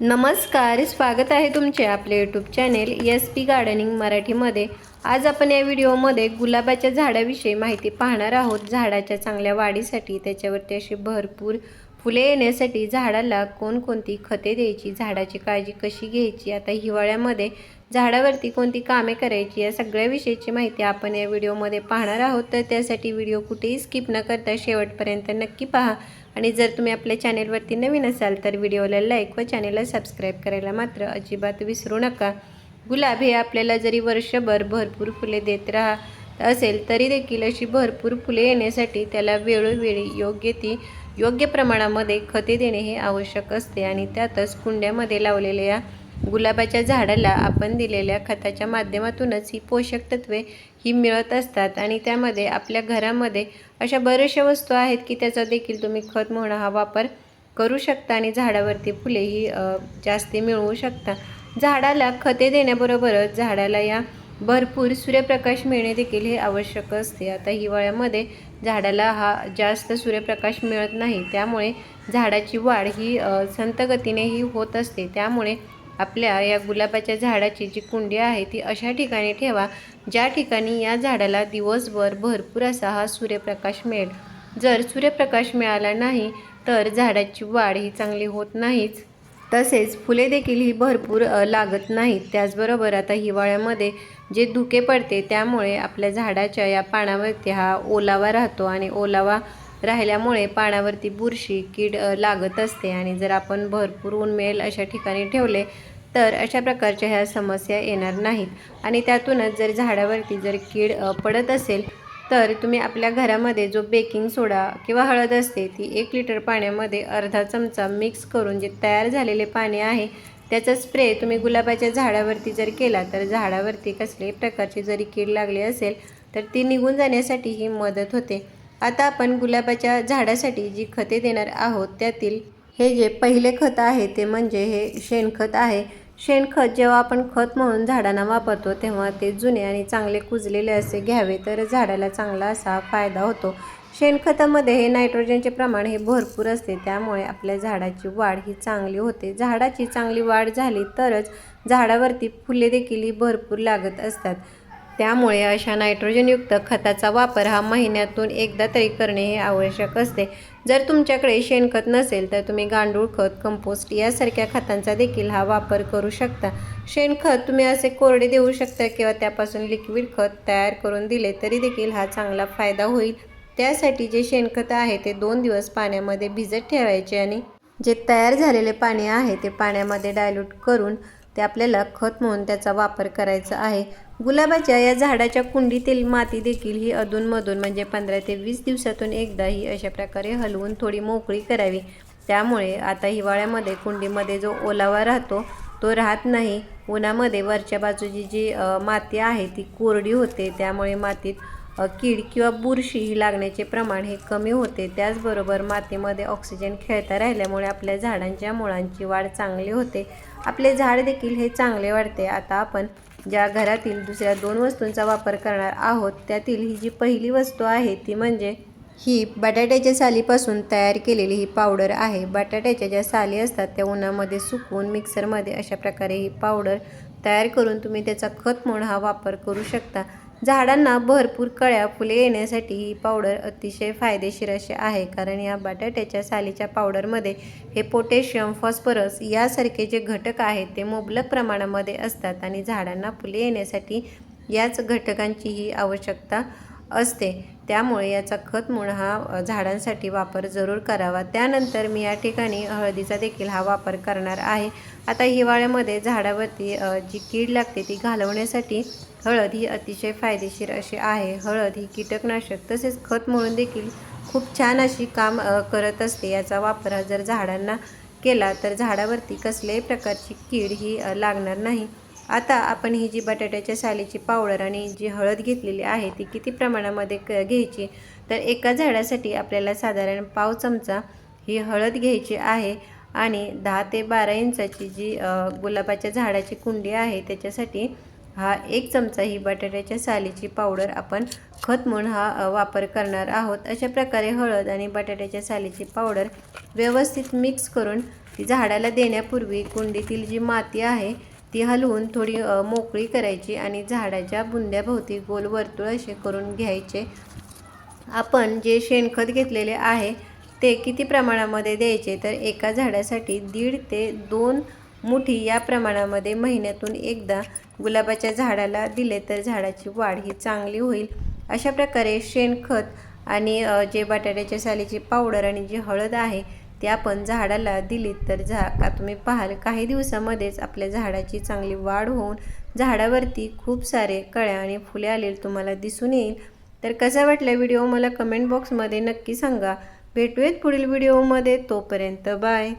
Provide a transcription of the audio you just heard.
नमस्कार स्वागत आहे तुमचे आपले YouTube channel S P gardening मराठीमध्ये. आज आपण या व्हिडिओमध्ये गुलाबाच्या झाडाविषयी माहिती पाहणार आहोत. झाडाच्या चांगल्या वाढीसाठी त्याच्यावरती अशी भरपूर फुले येण्यासाठी झाडाला कोणकोणती खते द्यायची झाडाची काळजी कशी घ्यायची आता हिवाळ्यामध्ये झाडावरती कोणती कामे करायची या सगळ्याविषयीची माहिती आपण या व्हिडिओमध्ये पाहणार आहोत. तर त्यासाठी व्हिडिओ कुठेही स्किप न करता शेवटपर्यंत नक्की पहा. आणि जर तुम्ही आपल्या चॅनेलवरती नवीन असाल तर व्हिडिओला लाईक व चॅनेलला सबस्क्राईब करायला मात्र अजिबात विसरू नका. गुलाब हे आपल्याला जरी वर्षभर भरपूर फुले देत राहा असेल तरी देखील अशी भरपूर फुले येण्यासाठी त्याला वेळोवेळी योग्य ती योग्य प्रमाणामध्ये खते देणे हे आवश्यक असते. आणि त्यातच कुंड्यामध्ये लावलेल्या या गुलाबाच्या झाडाला आपण दिलेल्या खताच्या माध्यमातूनच ही पोषक तत्वे ही मिळत असतात आणि त्यामध्ये आपल्या घरामध्ये अशा बऱ्याचशा वस्तू आहेत की त्याचा देखील तुम्ही खत म्हणून हा वापर करू शकता आणि झाडावरती फुलेही ही जास्ती मिळवू शकता. झाडाला खते देण्याबरोबरच झाडाला या भरपूर सूर्यप्रकाश मिळणे देखील हे आवश्यक असते. आता हिवाळ्यामध्ये झाडाला हा जास्त सूर्यप्रकाश मिळत नाही. त्यामुळे झाडाची वाढ ही संतगतीने ही होत असते. त्यामुळे आपल्या या गुलाबाच्या झाडाची जी कुंडी आहे ती अशा ठिकाणी ठेवा ज्या ठिकाणी या झाडाला दिवसभर भरपूर असा हा सूर्यप्रकाश मिळेल. जर सूर्यप्रकाश मिळाला नाही तर झाडाची वाढ ही चांगली होत नाहीच. तसेच फुले देखील ही भरपूर लागत नाहीत. त्याचबरोबर आता हिवाळ्यामध्ये जे धुके पडते त्यामुळे आपल्या झाडाच्या या पानावरती हा ओलावा राहतो आणि ओलावा राहिल्यामुळे पानावरती बुरशी कीड लागत असते आणि जर आपण भरपूर ऊन मिळेल अशा ठिकाणी ठेवले तर अशा प्रकारच्या ह्या समस्या येणार नाहीत. आणि त्यातूनच जर झाडावरती जर कीड पडत असेल तर तुम्ही आपल्या घरामध्ये जो बेकिंग सोडा किंवा हळद असते ती एक लिटर पाण्यामध्ये अर्धा चमचा मिक्स करून जे तयार झालेले पाणी आहे त्याचा स्प्रे तुम्ही गुलाबाच्या झाडावरती जर केला तर झाडावरती कसल्याही प्रकारची जरी कीड लागली असेल तर ती निघून जाण्यासाठी ही मदत होते. आता आपण गुलाबाच्या झाडासाठी जी खते देणार आहोत त्यातील हे जे पहिले खत आहे ते म्हणजे हे शेणखत आहे. शेणखत जेव्हा आपण खत म्हणून झाडांना वापरतो तेव्हा ते जुने आणि चांगले कुजलेले असे घ्यावे तर झाडाला चांगला असा फायदा होतो. शेणखतामध्ये हे नायट्रोजनचे प्रमाण हे भरपूर असते त्यामुळे आपल्या झाडाची वाढ ही चांगली होते. झाडाची चांगली वाढ झाली तरच झाडावरती फुले देखील ही भरपूर लागत असतात. त्यामुळे अशा नायट्रोजनयुक्त खताचा वापर हा महिन्यातून एकदा तरी करणे हे आवश्यक असते. जर तुमच्याकडे शेणखत नसेल तर तुम्ही गांडूळ खत कंपोस्ट यासारख्या खतांचा देखील हा वापर करू शकता. शेणखत तुम्ही असे कोरडे देऊ शकता किंवा त्यापासून लिक्विड खत तयार करून दिले तरी देखील हा चांगला फायदा होईल. त्यासाठी जे शेणखत आहे ते दोन दिवस पाण्यामध्ये भिजत ठेवायचे आणि जे तयार झालेले पाणी आहे ते पाण्यामध्ये डायल्यूट करून ते आपल्याला खत म्हणून त्याचा वापर करायचा आहे. गुलाबाच्या या झाडाच्या कुंडीतील माती देखील ही अधूनमधून म्हणजे पंधरा ते वीस दिवसातून एकदा ही अशा प्रकारे हलवून थोडी मोकळी करावी. त्यामुळे आता हिवाळ्यामध्ये कुंडीमध्ये जो ओलावा राहतो तो राहत नाही. उन्हामध्ये वरच्या बाजूची जी माती आहे ती कोरडी होते. त्यामुळे मातीत कीड किंवा बुरशी ही लागण्याचे प्रमाण हे कमी होते. त्याचबरोबर मातीमध्ये ऑक्सिजन खेळता राहिल्यामुळे आपल्या झाडांच्या मुळांची वाढ चांगली होते. आपले झाड देखील हे चांगले वाढते. आता आपण ज्या घरातील दुसऱ्या दोन वस्तूंचा वापर करणार आहोत त्यातील ही जी पहिली वस्तू आहे ती म्हणजे ही बटाट्याच्या सालीपासून तयार केलेली ही पावडर आहे. बटाट्याच्या ज्या साली असतात त्या उन्हामध्ये सुकवून मिक्सरमध्ये अशा प्रकारे ही पावडर तयार करून तुम्ही त्याचा खत म्हणून हा वापर करू शकता. झाडांना भरपूर कळ्या फुले येण्यासाठी ही पावडर अतिशय फायदेशीर अशी आहे. कारण या बटाट्याच्या सालीच्या पावडरमध्ये हे पोटॅशियम फॉस्फरस यासारखे जे घटक आहेत ते मुबलक प्रमाणामध्ये असतात आणि झाडांना फुले येण्यासाठी याच घटकांची ही आवश्यकता असते. त्यामुळे याचा खत म्हणून हा झाडांसाठी वापर जरूर करावा. त्यानंतर मी या ठिकाणी हळदीचा देखील हा वापर करणार आहे. आता हिवाळ्यामध्ये झाडावरती जी कीड लागते ती घालवण्यासाठी हळद ही अतिशय फायदेशीर अशी आहे. हळद ही कीटकनाशक तसेच खत म्हणून देखील खूप छान अशी काम करत असते. याचा वापर हा जर झाडांना केला तर झाडावरती कसल्याही प्रकारची कीड ही लागणार नाही. आता आपण ही जी बटाट्याच्या सालीची पावडर आणि जी हळद घेतलेली आहे ती किती प्रमाणामध्ये क घ्यायची? तर एका झाडासाठी आपल्याला साधारण पाव चमचा ही हळद घ्यायची आहे आणि दहा ते बारा इंचाची जी गुलाबाच्या झाडाची कुंडी आहे त्याच्यासाठी हा एक चमचा ही बटाट्याच्या सालीची पावडर आपण खत म्हणून हा वापर करणार आहोत. अशा प्रकारे हळद आणि बटाट्याच्या सालीची पावडर व्यवस्थित मिक्स करून ती झाडाला देण्यापूर्वी कुंडीतील जी माती आहे ती हलवून थोडी मोकळी करायची आणि झाडाच्या बुंद्याभोवती गोल वर्तुळ असे करून घ्यायचे. आपण जे शेणखत घेतलेले आहे ते किती प्रमाणामध्ये द्यायचे? तर एका झाडासाठी दीड ते दोन मुठी या प्रमाणामध्ये महिन्यातून एकदा गुलाबाच्या झाडाला दिले तर झाडाची वाढ ही चांगली होईल. अशा प्रकारे शेणखत आणि जे बटाट्याच्या सालीची पावडर आणि जी हळद आहे ते आपण झाडाला दिली तर झा का तुम्ही पाहाल काही दिवसामध्येच आपल्या झाडाची चांगली वाढ होऊन झाडावरती खूप सारे कळ्या आणि फुले आलेली तुम्हाला दिसून येईल. तर कसा वाटला व्हिडिओ मला कमेंट बॉक्समध्ये नक्की सांगा. भेटूयात पुढील व्हिडिओमध्ये. तोपर्यंत बाय.